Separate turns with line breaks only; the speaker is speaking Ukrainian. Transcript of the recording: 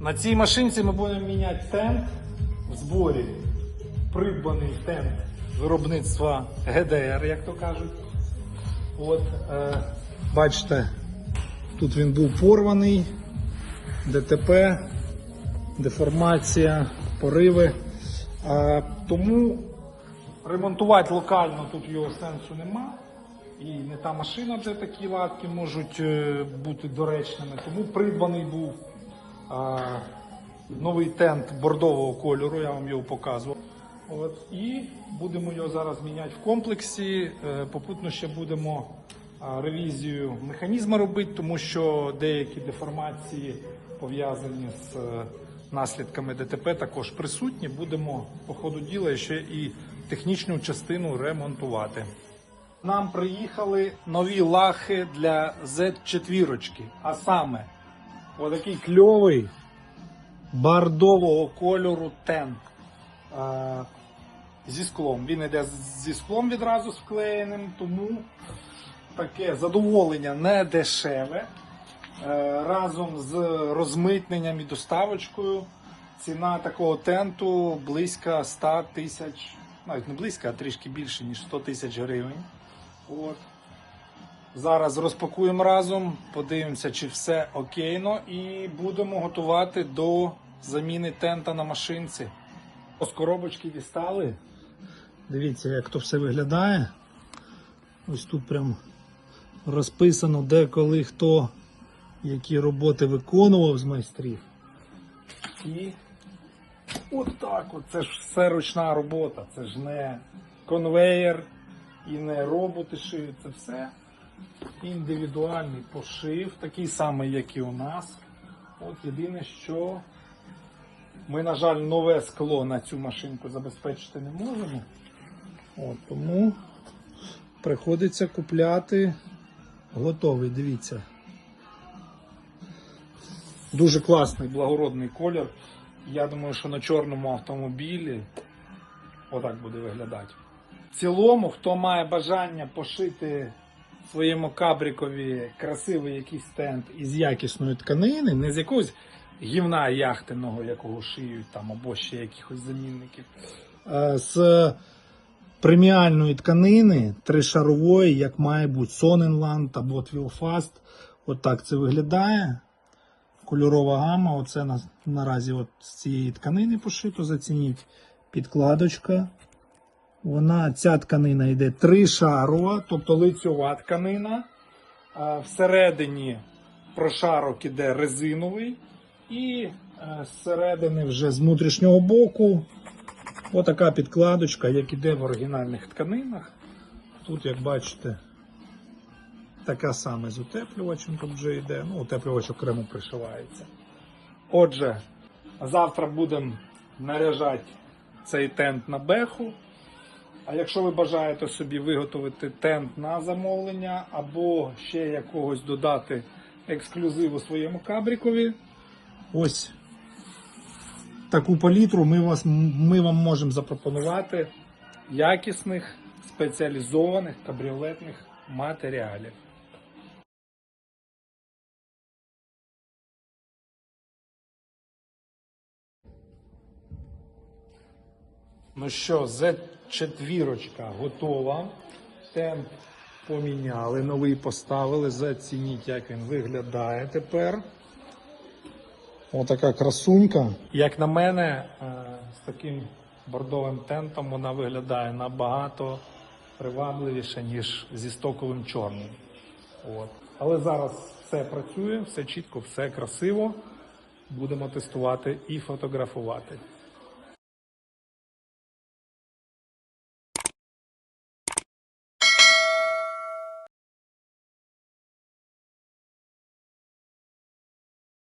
На цій машинці ми будемо міняти тент в зборі. Придбаний тент виробництва ГДР, як то кажуть. От, е, бачите, тут він був порваний, ДТП, деформація, пориви. Е, тому ремонтувати локально тут його сенсу нема. І не та машина, де такі латки можуть е, бути доречними. Тому придбаний був новий тент бордового кольору, я вам його показував. От, і будемо його зараз міняти в комплексі. Е, Попутно ще будемо ревізію механізму робити, тому що деякі деформації пов'язані з е, наслідками ДТП також присутні. Будемо по ходу діла ще і технічну частину ремонтувати. Нам приїхали нові лахи для Z4, а саме отакий кльовий бордового кольору тент е, зі склом. Він йде зі склом відразу з вклеєним, тому таке задоволення не дешеве. Е, разом з розмитненням і доставочкою ціна такого тенту близько 100 тисяч, навіть не близько, а трішки більше, ніж 100 тисяч гривень. От. Зараз розпакуємо разом, подивимося, чи все окейно, і будемо готувати до заміни тента на машинці. З коробочки дістали. Дивіться, як то все виглядає. Ось тут прям розписано, де коли хто які роботи виконував з майстрів. І от так от, це ж все ручна робота, це ж не конвеєр і не роботи шиють, це все індивідуальний пошив, такий самий, як і у нас. От єдине, що ми, на жаль, нове скло на цю машинку забезпечити не можемо. От, тому приходиться купляти готовий, дивіться. Дуже класний благородний колір. Я думаю, що на чорному автомобілі отак буде виглядати. В цілому, хто має бажання пошити своєму кабрікові красивий якийсь стенд із якісної тканини, не з якогось гівна яхтиного, якого шиють там, або ще якихось замінників. З преміальної тканини, тришарової, як має бути Sonnenland або Twilfast. Отак це виглядає. Кольорова гама. Оце на, наразі от з цієї тканини пошито. Зацініть підкладочка. Вона, ця тканина йде тришарова, тобто лицьова тканина. Всередині прошарок іде резиновий. І е, зсередини вже з внутрішнього боку отака підкладочка, як іде в оригінальних тканинах. Тут, як бачите, така саме з утеплювачем тут вже йде. Ну, утеплювач окремо пришивається. Отже, завтра будемо наряжати цей тент на беху. А якщо ви бажаєте собі виготовити тент на замовлення або ще якогось додати ексклюзиву своєму кабрікові, ось таку палітру ми, вас, ми вам можемо запропонувати якісних спеціалізованих кабріолетних матеріалів. Ну що, Z4 готова. Темп поміняли, новий поставили. Зацініть, як він виглядає тепер. Отака красунька. Як на мене, е, з таким бордовим тентом вона виглядає набагато привабливіше, ніж зі стоковим чорним. От. Але зараз все працює, все чітко, все красиво. Будемо тестувати і фотографувати.